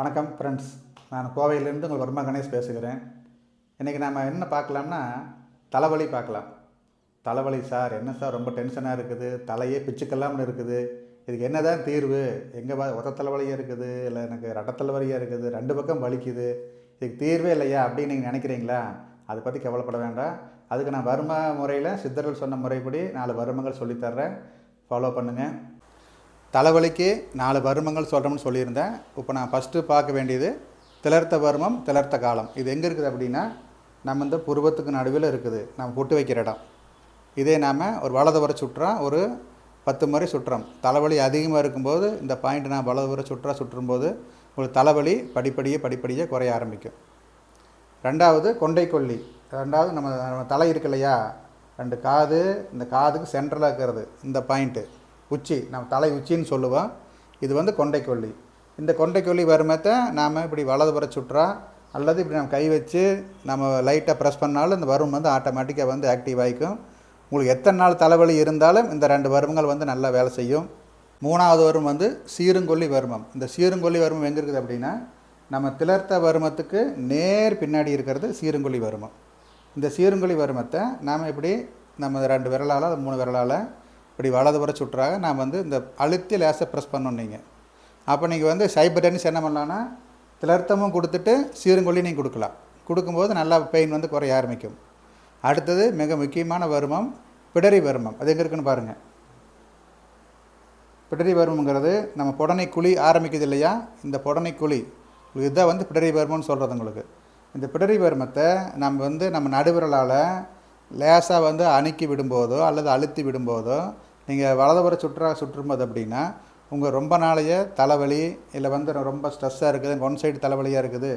வணக்கம் ஃப்ரெண்ட்ஸ் நான் கோவையிலேருந்து உங்கள் வர்மா கணேஷ் பேசுகிறேன். இன்றைக்கி நம்ம என்ன பார்க்கலாம்னா தலைவலி பார்க்கலாம். தலைவலி சார் என்ன சார் ரொம்ப டென்ஷனாக இருக்குது. தலையே பிச்சுக்கெல்லாம்னு இருக்குது. இதுக்கு என்ன தான் தீர்வு? எங்கே பா ஒத்த தலைவலியாக இருக்குது? இல்லை எனக்கு ரட்டத்தலைவலியாக இருக்குது? ரெண்டு பக்கம் வலிக்குது. இதுக்கு தீர்வே இல்லையா அப்படின்னு நீங்கள் நினைக்கிறீங்களா? அதை பற்றி கவலைப்பட வேண்டாம். அதுக்கு நான் வரும முறையில் சித்தர்கள் சொன்ன முறைப்படி நாலு வருமங்கள் சொல்லித்தர்றேன். ஃபாலோ பண்ணுங்கள் தலைவலிக்கு நாலு வருமங்கள் சொல்கிறோம்னு சொல்லியிருந்தேன். இப்போ நான் ஃபஸ்ட்டு பார்க்க வேண்டியது திளர்த்த வருமம் திளர்த்த காலம். இது எங்கே இருக்குது அப்படின்னா நம்ம இந்த புருவத்துக்கு நடுவில் இருக்குது. நம்ம பொட்டு வைக்கிற இடம். இதே நாம் ஒரு வலது வர சுற்றுறோம் ஒரு பத்து முறை சுற்றுறோம் தலைவலி அதிகமாக இருக்கும்போது இந்த பாயிண்ட் நான் வலது வர சுற்றுறா சுற்றும்போது உங்களுக்கு தலைவலி படிப்படியே படிப்படியே குறைய ஆரம்பிக்கும். ரெண்டாவது கொண்டை கொல்லி. ரெண்டாவது நம்ம நம்ம தலை இருக்கு இல்லையா? ரெண்டு காது இந்த காதுக்கு சென்ட்ரலாக இருக்கிறது இந்த பாயிண்ட்டு உச்சி நம்ம தலை உச்சின்னு சொல்லுவோம். இது வந்து கொண்டைக்கொல்லி. இந்த கொண்டைக்கொல்லி வருமத்தை நாம் இப்படி வலதுபுற சுற்றா அல்லது இப்படி நம்ம கை வச்சு நம்ம லைட்டாக ப்ரெஸ் பண்ணாலும் இந்த வரும் வந்து ஆட்டோமேட்டிக்காக வந்து ஆக்டிவ் ஆகிக்கும். உங்களுக்கு எத்தனை நாள் தலைவலி இருந்தாலும் இந்த ரெண்டு வருமங்கள் வந்து நல்லா வேலை செய்யும். மூணாவது வரும் வந்து சீருங்கொல்லி வருமம் இந்த சீருங்கொல்லி வருமம் எங்கே இருக்குது அப்படின்னா நம்ம திளர்த்த வருமத்துக்கு நேர் பின்னாடி இருக்கிறது சீருங்கொல்லி வருமம் இந்த சீருங்கொல்லி வருமத்தை நாம் இப்படி நம்ம ரெண்டு விரலால் மூணு விரலால் இப்படி வலதுபுற சுற்றாக நாம் வந்து இந்த அழுத்தி லேசை ப்ரெஸ் பண்ணணும் நீங்கள் அப்போ நீங்கள் வந்து சைபர் டென்னிஸ் என்ன பண்ணலான்னா திளர்த்தமும் கொடுத்துட்டு சீருங்கொல்லி நீங்கள் கொடுக்கலாம். கொடுக்கும்போது நல்லா பெயின் வந்து குறைய ஆரம்பிக்கும். அடுத்தது மிக முக்கியமான வருமம் பிடரி வருமம். அது எங்கே இருக்குன்னு பாருங்கள் பிடரி வருமங்கிறது நம்ம புடனை குழி ஆரம்பிக்குது இல்லையா? இந்த புடனை குழி. இதுதான் வந்து பிடரி வருமம்னு சொல்கிறது உங்களுக்கு. இந்த பிடரி வருமத்தை நம்ம வந்து நம்ம நடுவிரலால் லேசாக வந்து அணுக்கி விடும்போதோ அல்லது அழுத்தி விடும்போதோ நீங்கள் வலதுபுற சுற்றா சுற்றும்போது அப்படின்னா உங்கள் ரொம்ப நாளையே தலைவலி இல்லை வந்து ரொம்ப ஸ்ட்ரெஸ்ஸாக இருக்குது ஒன் சைடு தலைவலியாக இருக்குது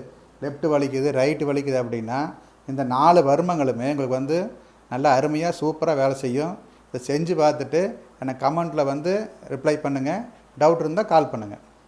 லெஃப்ட் வலிக்குது ரைட்டு வலிக்குது அப்படின்னா இந்த நாலு வருமங்களுமே உங்களுக்கு வந்து நல்லா அருமையாக சூப்பராக வேலை செய்யும். இதை செஞ்சு பார்த்துட்டு எனக்கு கமெண்ட்டில் வந்து ரிப்ளை பண்ணுங்கள் டவுட் இருந்தால் கால் பண்ணுங்கள்